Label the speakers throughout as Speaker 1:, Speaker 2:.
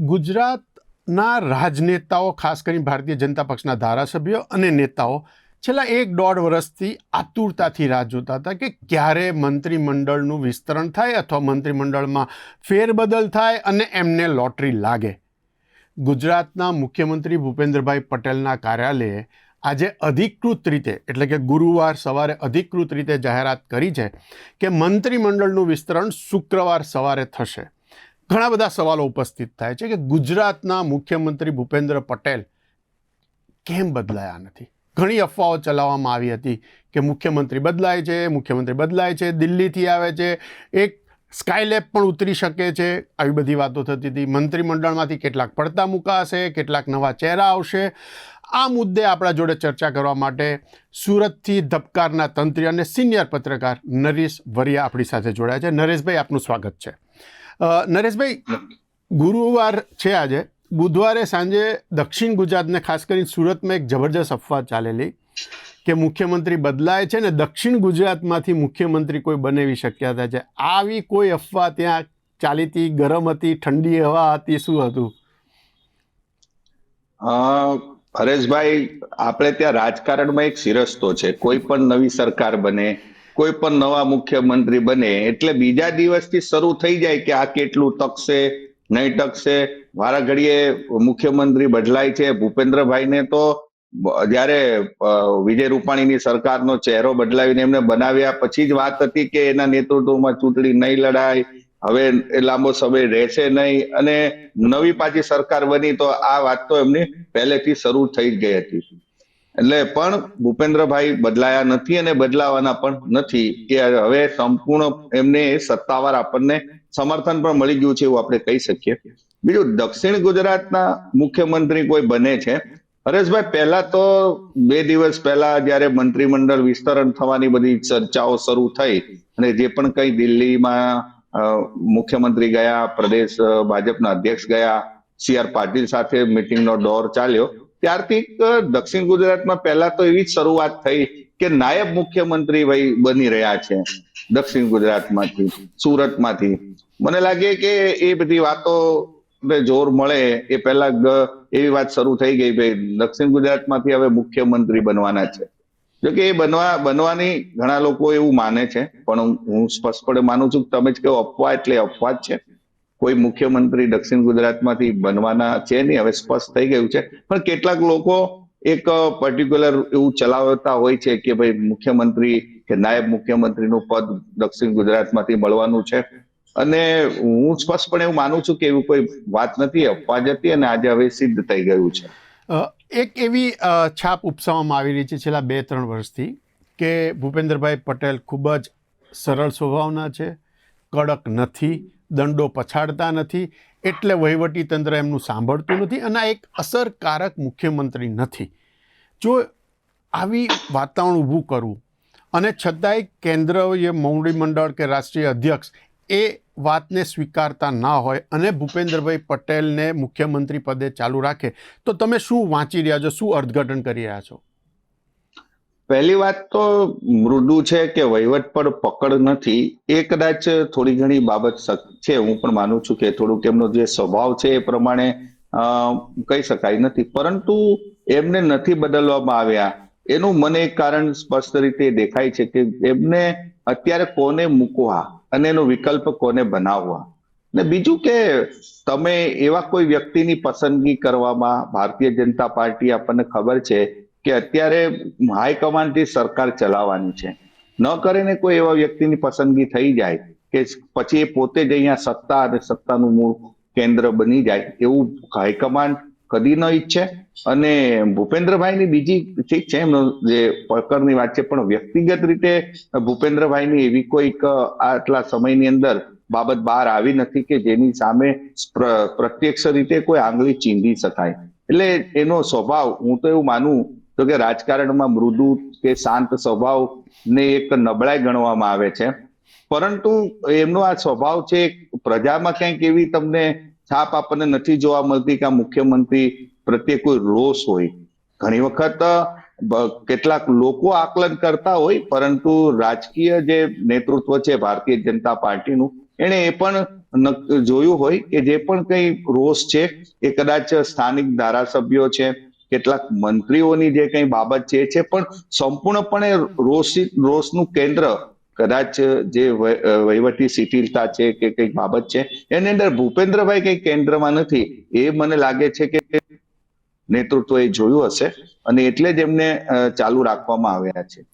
Speaker 1: ગુજરાતના રાજનેતાઓ, ખાસ કરીને ભારતીય જનતા પક્ષના ધારાસભ્યો અને નેતાઓ, છેલ્લા એક દોઢ વર્ષથી આતુરતાથી રાહ જોતા હતા કે ક્યારે મંત્રીમંડળનું વિસ્તરણ થાય અથવા મંત્રીમંડળમાં ફેરબદલ થાય અને એમને લોટરી લાગે. ગુજરાતના મુખ્યમંત્રી ભૂપેન્દ્રભાઈ પટેલના કાર્યાલયે આજે અધિકૃત રીતે, એટલે કે ગુરુવાર સવારે અધિકૃત રીતે જાહેરાત કરી છે કે મંત્રીમંડળનું વિસ્તરણ શુક્રવાર સવારે થશે. ઘણા બધા સવાલો ઉપસ્થિત થાય છે કે ગુજરાતના મુખ્યમંત્રી ભૂપેન્દ્ર પટેલ કેમ બદલાયા નથી? ઘણી અફવાઓ ચલાવવામાં આવી હતી કે મુખ્યમંત્રી બદલાય છે, મુખ્યમંત્રી બદલાય છે, દિલ્હીથી આવે છે, એક સ્કાયલેબ પણ ઉતરી શકે છે. આવી બધી વાતો થતી હતી. મંત્રીમંડળમાંથી કેટલાક પડતા મુકાશે, કેટલાક નવા ચહેરા આવશે. આ મુદ્દે આપણા જોડે ચર્ચા કરવા માટે સુરતથી ધબકારના તંત્રી અને સિનિયર પત્રકાર નરેશ વરિયા આપણી સાથે જોડાયા છે. નરેશભાઈ, આપનું સ્વાગત છે. નરેશભાઈ, ગુરુવાર છે આજે. બુધવારે સાંજે દક્ષિણ ગુજરાતને ખાસ કરીને સુરતમાં એક જબરજસ્ત અફવા ચાલેલી કે મુખ્યમંત્રી બદલાય છે ને દક્ષિણ ગુજરાતમાંથી મુખ્યમંત્રી કોઈ બનેવી શક્યતા છે. આવી કોઈ અફવા ત્યાં ચાલી હતી, ગરમ હતી, ઠંડી હવા હતી, શું હતું?
Speaker 2: હરેશભાઈ, આપણે ત્યાં રાજકારણમાં એક શિરસ્તો છે. કોઈ પણ નવી સરકાર બને કોઈ પણ નવા મુખ્યમંત્રી બને, એટલે બીજા દિવસથી શરૂ થઈ જાય કે આ કેટલું ટકશે નહીં ટકશે વારા ઘડીએ મુખ્યમંત્રી બદલાય છે. ભૂપેન્દ્રભાઈને તો જ્યારે વિજય રૂપાણીની સરકારનો ચહેરો બદલાવીને એમને બનાવ્યા, પછી જ વાત હતી કે એના નેતૃત્વમાં ચૂંટણી નહીં લડાય, હવે એ લાંબો સમય રહેશે નહીં. અને નવી પાછી સરકાર બની તો આ વાત તો એમની પહેલેથી શરૂ થઈ જ ગઈ હતી. એટલે પણ ભૂપેન્દ્રભાઈ બદલાયા નથી અને બદલાવાના પણ નથી કે હવે સંપૂર્ણ એમને સત્તાવાર આપણને સમર્થન પણ મળી ગયું છે એવું આપણે કહી શકીએ. બીજું, દક્ષિણ ગુજરાતના મુખ્યમંત્રી કોઈ બને છે? હરેશભાઈ, પહેલા તો બે દિવસ પહેલા જ્યારે મંત્રીમંડળ વિસ્તરણ થવાની બધી ચર્ચાઓ શરૂ થઈ અને જે પણ કઈ દિલ્હીમાં મુખ્યમંત્રી ગયા, પ્રદેશ ભાજપના અધ્યક્ષ ગયા, સી આર પાટીલ સાથે મિટિંગનો દોર ચાલ્યો ત્યારથી દક્ષિણ ગુજરાતમાં પહેલા તો એવી જ શરૂઆત થઈ કે નાયબ મુખ્યમંત્રી ભાઈ બની રહ્યા છે દક્ષિણ ગુજરાતમાંથી, સુરતમાંથી. મને લાગે કે એ બધી વાતો જોર મળે એ પહેલા એવી વાત શરૂ થઈ ગઈ ભાઈ દક્ષિણ ગુજરાતમાંથી હવે મુખ્યમંત્રી બનવાના છે. જો કે એ બનવા, બનવાની ઘણા લોકો એવું માને છે, પણ હું સ્પષ્ટપણે માનું છું કે તમે જ કહો, અફવા એટલે અફવા જ છે. કોઈ મુખ્યમંત્રી દક્ષિણ ગુજરાતમાંથી બનવાના છે નહીં, હવે સ્પષ્ટ થઈ ગયું છે. પણ કેટલાક લોકો એક પર્ટિક્યુલર એવું ચલાવતા હોય છે કે ભાઈ મુખ્યમંત્રી કે નાયબ મુખ્યમંત્રીનું પદ દક્ષિણ ગુજરાતમાંથી મળવાનું છે. અને હું સ્પષ્ટપણે એવું માનું છું કે એવું કોઈ વાત નથી અપવાજ હતી અને આજે હવે સિદ્ધ થઈ ગયું છે.
Speaker 1: એક એવી છાપ ઉપસાવવામાં આવી રહી છે છેલ્લા બે ત્રણ વર્ષથી કે ભૂપેન્દ્રભાઈ પટેલ ખૂબ જ સરળ સ્વભાવના છે. કડક નથી, દંડો પછાડતા નથી, એટલે વહીવટી તંત્ર એમનું સાંભળતું નથી અને આ એક અસરકારક મુખ્યમંત્રી નથી. જો આવી વાતાવરણ ઊભું કરવું અને છતાંય કેન્દ્રીય મંડળ કે રાષ્ટ્રીય અધ્યક્ષ એ વાતને સ્વીકારતા ના હોય અને ભૂપેન્દ્રભાઈ પટેલને મુખ્યમંત્રી પદે ચાલુ રાખે, તો તમે શું વાંચી રહ્યા છો, શું અર્થઘટન કરી રહ્યા છો?
Speaker 2: પહેલી વાત તો મૃદુ છે કે વહીવટ પર પકડ નથી, એ કદાચ થોડી ઘણી બાબત છે, હું પણ માનું છું કે થોડુંક એમનો જે સ્વભાવ છે એ પ્રમાણે કહી શકાય નથી. પરંતુ એમને નથી બદલવામાં આવ્યા. એનું મને એક કારણ સ્પષ્ટ રીતે દેખાય છે કે એમને અત્યારે કોને મૂકવા અને એનો વિકલ્પ કોને બનાવવા? ને બીજું કે તમે એવા કોઈ વ્યક્તિની પસંદગી કરવામાં ભારતીય જનતા પાર્ટી આપણને ખબર છે કે અત્યારે હાઈકમાન્ડથી સરકાર ચલાવવાની છે. ન કરીને કોઈ એવા વ્યક્તિની પસંદગી થઈ જાય કે પછી એ પોતે જ અહીંયા સત્તા અને સત્તાનું મૂળ કેન્દ્ર બની જાય એવું હાઈકમાન્ડ કદી ન ઈચ્છે. અને ભૂપેન્દ્રભાઈની બીજી ઠીક છે, એમનો જે પકડની વાત છે, પણ વ્યક્તિગત રીતે ભૂપેન્દ્રભાઈની એવી કોઈક આટલા સમયની અંદર બાબત બહાર આવી નથી કે જેની સામે પ્ર- પ્રત્યક્ષ રીતે કોઈ આંગળી ચીંધી શકાય. એટલે એનો સ્વભાવ હું તો એવું માનું તો કે રાજકારણમાં મૃદુ કે શાંત સ્વભાવ ને એક નબળાઈ ગણવામાં આવે છે. પરંતુ એમનો આ સ્વભાવ છે, પ્રજામાં કંઈક એવી તમને છાપ આપણને નથી જોવા મળતી કે આ મુખ્યમંત્રી પ્રત્યે કોઈ રોષ હોય. ઘણી વખત કેટલાક લોકો આકલન કરતા હોય, પરંતુ રાજકીય જે નેતૃત્વ છે, ભારતીય જનતા પાર્ટીનું, એણે એ પણ જોયું હોય કે જે પણ કંઈ રોષ છે, એ કદાચ સ્થાનિક ધારાસભ્યો છે કેટલાક મંત્રીઓની જે કંઈ બાબત છે એ છે, પણ સંપૂર્ણપણે રોષિત, રોષનું કેન્દ્ર કદાચ જે વહ- વહીવટી શિથિલતા છે કે કંઈક બાબત છે, એની અંદર ભૂપેન્દ્રભાઈ કંઈ કેન્દ્રમાં નથી. એ મને લાગે છે કે નેતૃત્વ એ જોયું હશે અને એટલે જ એમને ચાલુ રાખવામાં આવ્યા છે.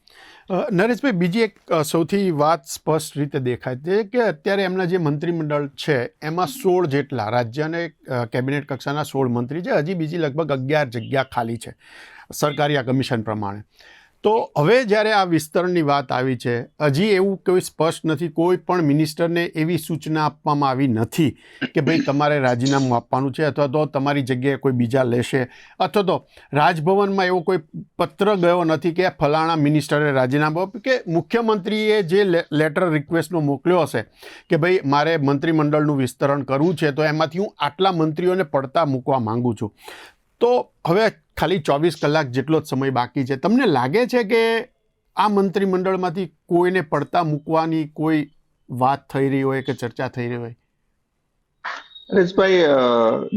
Speaker 1: નરેશભાઈ, બીજી એક સૌથી વાત સ્પષ્ટ રીતે દેખાય છે કે અત્યારે એમના જે મંત્રીમંડળ છે, એમાં સોળ જેટલા રાજ્ય અને કેબિનેટ કક્ષાના સોળ મંત્રી છે. હજી બીજી લગભગ અગિયાર જગ્યા ખાલી છે સરકારી આ કમિશન પ્રમાણે. તો હવે જ્યારે આ વિસ્તરણની વાત આવી છે, હજી એવું કોઈ સ્પષ્ટ નથી, કોઈ પણ મિનિસ્ટરને એવી સૂચના આપવામાં આવી નથી કે ભાઈ તમારે રાજીનામું આપવાનું છે અથવા તો તમારી જગ્યાએ કોઈ બીજા લેશે. અથવા તો રાજભવનમાં એવો કોઈ પત્ર ગયો નથી કે ફલાણા મિનિસ્ટરે રાજીનામું આપ્યું કે મુખ્યમંત્રીએ જે લેટર રિક્વેસ્ટનો મોકલ્યો હશે કે ભાઈ મારે મંત્રીમંડળનું વિસ્તરણ કરવું છે, તો એમાંથી હું આટલા મંત્રીઓને પડતા મૂકવા માંગુ છું. તો હવે ખાલી ચોવીસ કલાક જેટલો જ સમય બાકી છે. તમને લાગે છે કે આ મંત્રીમંડળમાંથી કોઈને પડતા મૂકવાની કોઈ વાત થઈ રહી હોય કે ચર્ચા થઈ રહી હોય?
Speaker 2: હરેશભાઈ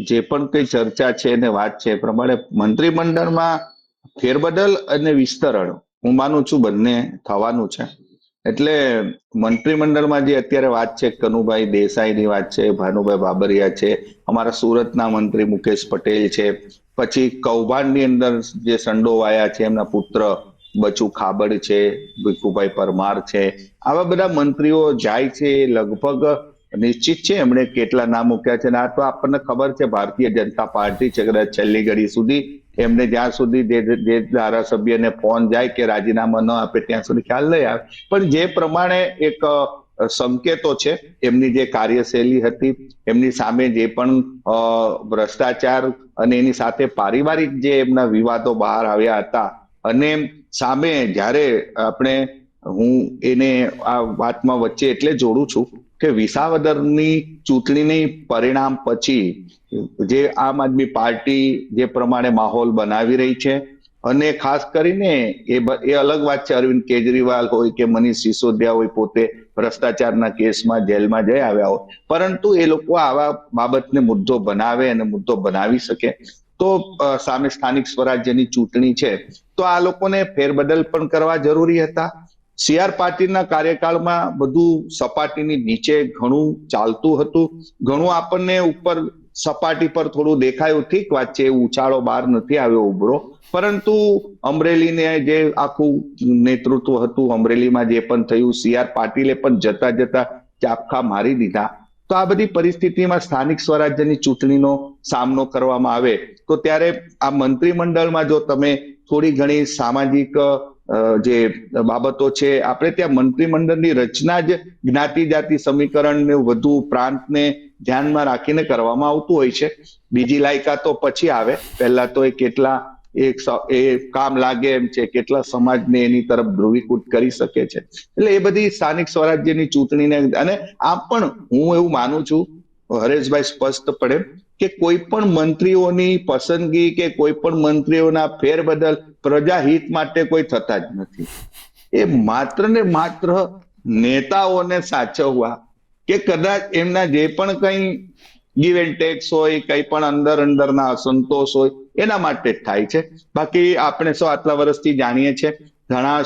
Speaker 2: જે પણ કઈ ચર્ચા છે અને વાત છે પ્રમાણે મંત્રીમંડળમાં ફેરબદલ અને વિસ્તરણ હું માનું છું બંને થવાનું છે. એટલે મંત્રીમંડળમાં જે અત્યારે વાત છે, કનુભાઈ દેસાઈની વાત છે, ભાનુભાઈ બાબરિયા છે, અમારા સુરતના મંત્રી મુકેશ પટેલ છે પછી કૌભાંડની અંદર જે સંડોવાયા છે, એમના પુત્ર બચુ ખાબડ છે, ભીખુભાઈ પરમાર છે, આવા બધા મંત્રીઓ જાય છે લગભગ નિશ્ચિત છે, એમણે કેટલા નામ મૂક્યા છે અને આ તો આપણને ખબર છે, ભારતીય જનતા પાર્ટી છે, કદાચ છેલ્લી ઘડી સુધી એમને જ્યાં સુધી જે ધારાસભ્યને ફોન જાય કે રાજીનામા ન આપે, ત્યાં સુધી ખ્યાલ નહીં આવે. પણ જે પ્રમાણે એક સંકેતો છે. એમની જે કાર્યશૈલી હતી, એમની સામે જે પણ ભ્રષ્ટાચાર અને એની સાથે પારિવારિક જે એમના વિવાદો બહાર આવ્યા હતા અને સામે જ્યારે આપણે, હું એને આ વાતમાં વચ્ચે એટલે જોડું છું કે વિસાવદરની ચૂંટણીની પરિણામ પછી જે આમ આદમી પાર્ટી જે પ્રમાણે માહોલ બનાવી રહી છે અને ખાસ કરીને એ એ અલગ વાત છે અરવિંદ કેજરીવાલ હોય કે મનીષ સિસોદિયા હોય પોતે ભ્રષ્ટાચારના કેસમાં જેલમાં જઈ આવ્યા હોય. પરંતુ એ લોકો આવા બાબતને મુદ્દો બનાવે અને મુદ્દો બનાવી શકે. તો સામે સ્થાનિક સ્વરાજ્યની ચૂંટણી છે, તો આ લોકોને ફેરબદલ પણ કરવા જરૂરી હતા. સીઆર પાટીલના કાર્યકાળમાં બધું સપાટીની નીચે ઘણું ચાલતું હતું. ઘણું આપણને ઉપર સપાટી પર થોડું દેખાયું ઠીક વાત છે ઉછાળો બહાર નથી આવ્યો ઉભરો. પરંતુ અમરેલીને જે આખું નેતૃત્વ હતું, અમરેલીમાં જે પણ થયું સીઆર પાટીલે પણ જતા જતા ચાપખા મારી દીધા. તો આ બધી પરિસ્થિતિમાં સ્થાનિક સ્વરાજ્યની ચૂંટણીનો સામનો કરવામાં આવે. તો ત્યારે આ મંત્રીમંડળમાં જો તમે થોડી ઘણી સામાજિક જે બાબતો છે, આપણે ત્યાં મંત્રીમંડળની રચના જ જ્ઞાતિ જાતિ સમીકરણને વધુ પ્રાંતને ધ્યાનમાં રાખીને કરવામાં આવતું હોય છે. બીજી લાયકાતો પછી આવે. પહેલા તો એ કેટલા એક એ કામ લાગે એમ છે, કેટલા સમાજને એની તરફ ધ્રુવીકૃત કરી શકે છે. એટલે એ બધી સ્થાનિક સ્વરાજ્યની ચૂંટણીને અને આમ પણ હું એવું માનું છું, હરેશભાઈ સ્પષ્ટપણે, કે કોઈ પણ મંત્રીઓની પસંદગી કે કોઈ પણ મંત્રીઓના ફેરબદલ પ્રજાહિત માટે કોઈ થતા જ નથી. એ માત્ર ને માત્ર નેતાઓને સાચવવા કે કદાચ એમના જે પણ કંઈ ગીવ એન્ડ ટેક્સ હોય, કંઈ પણ અંદર અંદરના અસંતોષ હોય, એના માટે જ થાય છે. બાકી આપણે સૌ આટલા વર્ષથી જાણીએ છીએ, ઘણા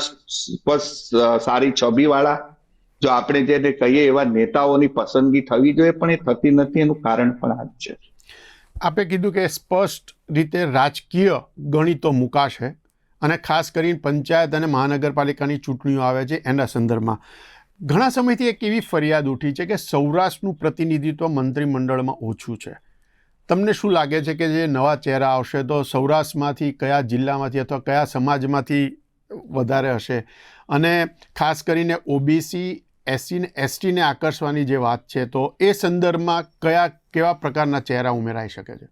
Speaker 2: સારી છબી વાળા જો આપણે જેને કહીએ એવા નેતાઓની પસંદગી થવી જોઈએ, પણ એ થતી નથી, એનું કારણ પણ આ જ છે.
Speaker 1: આપે કીધું કે સ્પષ્ટ રીતે રાજકીય ગણિતો મુકાશે, અને ખાસ કરીને પંચાયત અને મહાનગરપાલિકાની ચૂંટણીઓ આવે છે એના સંદર્ભમાં. ઘણા સમયથી એક એવી ફરિયાદ ઉઠી છે કે સૌરાષ્ટ્રનું પ્રતિનિધિત્વ મંત્રીમંડળમાં ઓછું છે. તમને શું લાગે છે કે જે નવા ચહેરા આવશે તો સૌરાષ્ટ્રમાંથી કયા જિલ્લામાંથી અથવા કયા સમાજમાંથી વધારે હશે? અને ખાસ કરીને ઓબીસી, એસસી ને એસટીને આકર્ષવાની જે વાત છે તો એ સંદર્ભમાં કયા, કેવા પ્રકારના ચહેરા ઉમેરાઈ શકે છે?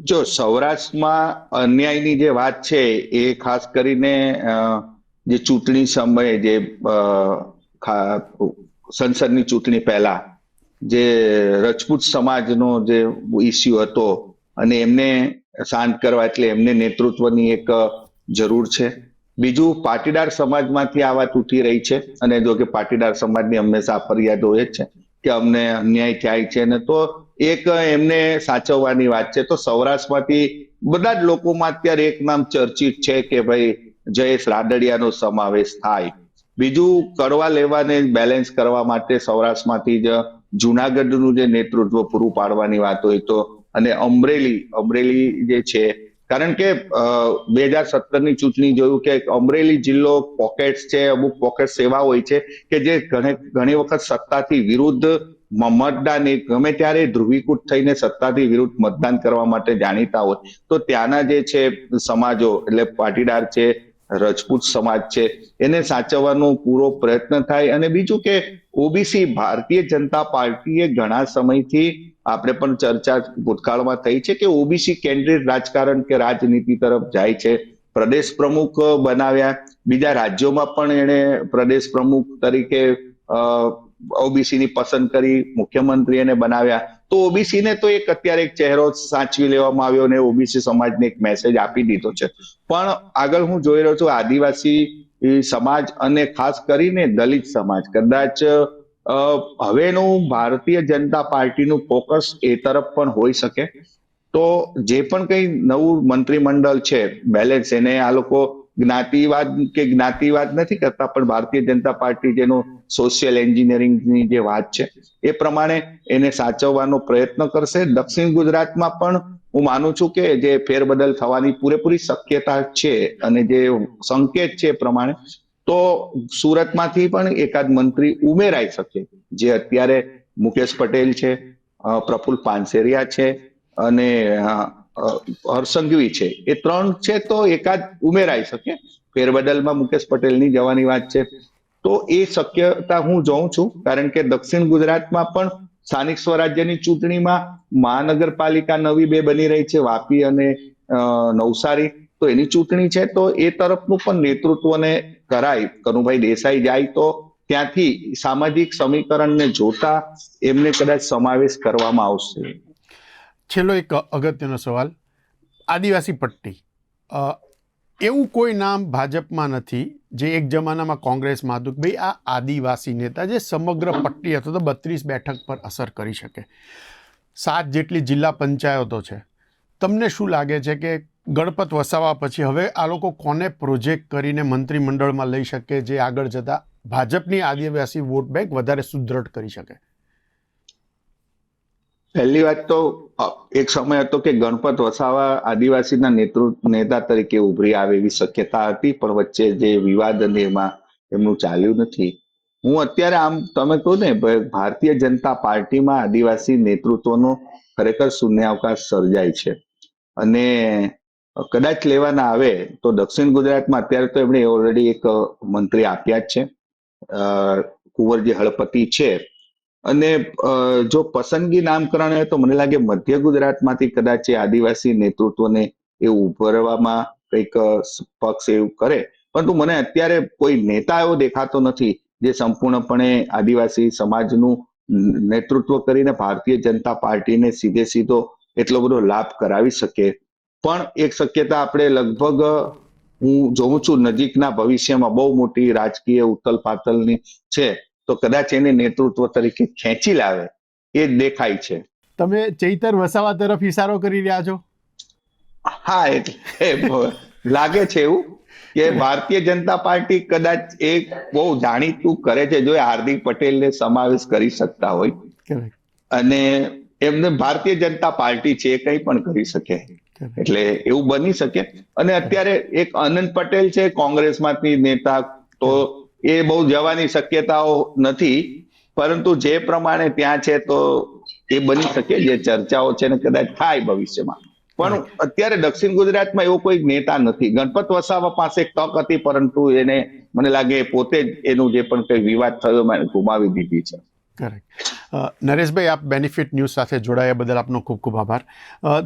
Speaker 2: જો સૌરાષ્ટ્રમાં અન્યાયની જે વાત છે એ ખાસ કરીને જે ચૂંટણી સમયે જે સંસદની ચૂંટણી પહેલા જે રજપૂત સમાજનો જે ઇસ્યુ હતો અને એમને શાંત કરવા એટલે એમને નેતૃત્વની એક જરૂર છે. બીજું પાટીદાર સમાજમાંથી આ વાત ઉઠી રહી છે અને જો કે પાટીદાર સમાજની હંમેશા ફરિયાદો એ છે કે અમને અન્યાય થાય છે ને તો એક એમને સાચવવાની વાત છે. તો સૌરાષ્ટ્રમાંથી બધા જ લોકોમાં અત્યારે એક નામ ચર્ચિત છે કે ભાઈ જયેશ રાદડિયાનો સમાવેશ થાય. બીજું કરવા લેવાને બેલેન્સ કરવા માટે સૌરાષ્ટ્રમાંથી જ જુનાગઢનું જે નેતૃત્વ પૂરું પાડવાની વાત હોય તો અને અમરેલી અમરેલી જે છે, કારણ કે બે હજાર સત્તરની ચૂંટણી જોયું કે અમરેલી જિલ્લો પોકેટ્સ છે, અમુક પોકેટ્સ એવા હોય છે કે જે ઘણી વખત સત્તાથી વિરુદ્ધ મતદાન ગમે ત્યારે ધ્રુવીકૃત થઈને સત્તાથી વિરુદ્ધ મતદાન કરવા માટે જાણીતા હોય. તો ત્યાંના જે છે, સમાજો એટલે પાટીદાર છે રજપૂત સમાજ છે. એને સાચવવાનો પૂરો પ્રયત્ન થાય અને બીજું કે ઓબીસી ભારતીય જનતા પાર્ટીએ ઘણા સમયથી આપણે પણ ચર્ચા ભૂતકાળમાં થઈ છે કે ઓબીસી કેન્દ્રિત રાજકારણ કે રાજનીતિ તરફ જાય છે. પ્રદેશ પ્રમુખ બનાવ્યા. બીજા રાજ્યોમાં પણ એણે પ્રદેશ પ્રમુખ તરીકે ઓબીસી ની પસંદ કરી મુખ્યમંત્રી એને બનાવ્યા. તો ઓબીસી ને તો એક અત્યારે એક ચહેરો સાચવી લેવામાં આવ્યો અને ઓબીસી સમાજને એક મેસેજ આપી દીધો છે. પણ આગળ હું જોઈ રહ્યો છું આદિવાસી સમાજ અને ખાસ કરીને દલિત સમાજ, કદાચ હવેનું ભારતીય જનતા પાર્ટીનું ફોકસ એ તરફ પણ હોઈ શકે. તો જે પણ કઈ નવું મંત્રીમંડળ છે, બેલેન્સ એને આ લોકો જ્ઞાતિવાદ કે જ્ઞાતિવાદ નથી કરતા, પણ ભારતીય જનતા પાર્ટી જેનો સોશિયલ એન્જિનિયરિંગની જે વાત છે, એ પ્રમાણે એને સાચવવાનો પ્રયત્ન કરશે. દક્ષિણ ગુજરાતમાં પણ હું માનું છું કે જે ફેરબદલ થવાની પૂરેપૂરી શક્યતા છે અને જે સંકેત છે એ પ્રમાણે, તો સુરતમાંથી પણ એકાદ મંત્રી ઉમેરાઈ શકે. જે અત્યારે મુકેશ પટેલ છે પ્રફુલ પાનસેરિયા છે અને અ, છે. એ ત્રણ છે તો એકાદ ઉમેરાઈ શકે. ફેરબદલમાં મુકેશ પટેલની જવાની વાત છે. તો એ શક્યતા હું જોઉં છું કારણ કે દક્ષિણ ગુજરાતમાં પણ સ્થાનિક સ્વરાજ્યની ચૂંટણીમાં મહાનગરપાલિકા નવી બે બની રહી છે વાપી અને નવસારી. તો એની ચૂંટણી છે તો એ તરફનું પણ નેતૃત્વને કરાય. કનુભાઈ દેસાઈ જાય તો ત્યાંથી સામાજિક સમીકરણને જોતા એમને કદાચ સમાવેશ કરવામાં આવશે.
Speaker 1: છેલ્લો એક અગત્યનો સવાલ. આદિવાસી પટ્ટી. એવું કોઈ નામ ભાજપમાં નથી જે એક જમાનામાં કોંગ્રેસમાં હતું કે ભાઈ આ આદિવાસી નેતા જે સમગ્ર પટ્ટી અથવા તો બત્રીસ બેઠક પર અસર કરી શકે. સાત જેટલી જિલ્લા પંચાયતો છે. તમને શું લાગે છે કે ગણપત વસાવા પછી હવે આ લોકો કોને પ્રોજેક્ટ કરીને મંત્રીમંડળમાં લઈ શકે, જે આગળ જતાં ભાજપની આદિવાસી વોટ બેંક વધારે સુદૃઢ કરી શકે?
Speaker 2: પહેલી વાત તો એક સમય હતો કે ગણપત વસાવા આદિવાસીના નેતૃત્વ નેતા તરીકે ઉભરી આવે એવી શક્યતા હતી, પણ વચ્ચે જે વિવાદ અને એમાં એમનું ચાલ્યું નથી. હું અત્યારે આમ, તમે કહો ને ભારતીય જનતા પાર્ટીમાં આદિવાસી નેતૃત્વનો ખરેખર શૂન્યાવકાશ સર્જાય છે. અને કદાચ લેવાના આવે, તો દક્ષિણ ગુજરાતમાં અત્યારે તો એમણે ઓલરેડી એક મંત્રી આપ્યા જ છે. કુંવરજી હળપતિ છે. અને જો પસંદગી નામકરણ હોય તો મને લાગે મધ્ય ગુજરાતમાંથી કદાચ એ આદિવાસી નેતૃત્વને એ ઉભરવામાં કંઈક પક્ષ એવું કરે. પરંતુ મને અત્યારે કોઈ નેતા એવો દેખાતો નથી જે સંપૂર્ણપણે આદિવાસી સમાજનું નેતૃત્વ કરીને ભારતીય જનતા પાર્ટીને સીધે સીધો એટલો બધો લાભ કરાવી શકે. પણ એક શક્યતા આપણે લગભગ હું જોઉં છું નજીકના ભવિષ્યમાં બહુ મોટી રાજકીય ઉથલ પાથલની છે. તો કદાચ એને નેતૃત્વ તરીકે ખેંચી લાવે એ દેખાય છે.
Speaker 1: તમે ચૈતર વસાવા તરફ ઇશારો કરી રહ્યા છો?
Speaker 2: હા એટલે લાગે છે એવું કે ભારતીય જનતા પાર્ટી કદાચ એ બહુ જાણીતું કરે છે. જો હાર્દિક પટેલને સમાવેશ કરી શકતા હોય અને એમને ભારતીય જનતા પાર્ટી છે એ કંઈ પણ કરી શકે. એટલે એવું બની શકે. અને અત્યારે એક અનંત પટેલ છે કોંગ્રેસમાંથી નેતા તો એ બહુ જવાની શક્યતાઓ નથી પરંતુ જે પ્રમાણે ત્યાં છે તો એ બની શકે જે ચર્ચાઓ છે ને કદાચ થાય ભવિષ્યમાં. પણ અત્યારે દક્ષિણ ગુજરાતમાં એવો કોઈ નેતા નથી. ગણપત વસાવા પાસે એક તક હતી પરંતુ એને મને લાગે પોતે જ એનું જે પણ કઈ વિવાદ થયો એને ગુમાવી દીધી છે.
Speaker 1: કરેક્ટ નરેશભાઈ, આપ બેનિફિટ ન્યૂઝ સાથે જોડાયા બદલ આપનો ખૂબ ખૂબ આભાર.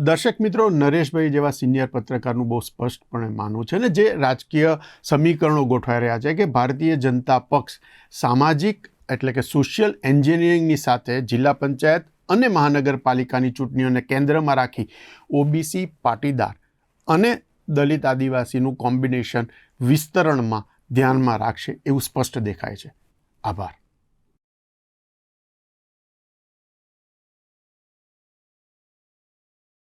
Speaker 1: દર્શક મિત્રો, નરેશભાઈ જેવા સિનિયર પત્રકારનું બહુ સ્પષ્ટપણે માનવું છે ને, જે રાજકીય સમીકરણો ગોઠવાઈ રહ્યા છે કે ભારતીય જનતા પક્ષ સામાજિક એટલે કે સોશિયલ એન્જિનિયરિંગની સાથે જિલ્લા પંચાયત અને મહાનગરપાલિકાની ચૂંટણીઓને કેન્દ્રમાં રાખી ઓબીસી પાટીદાર અને દલિત આદિવાસીનું કોમ્બિનેશન વિસ્તરણમાં ધ્યાનમાં રાખશે એવું સ્પષ્ટ દેખાય છે. આભાર.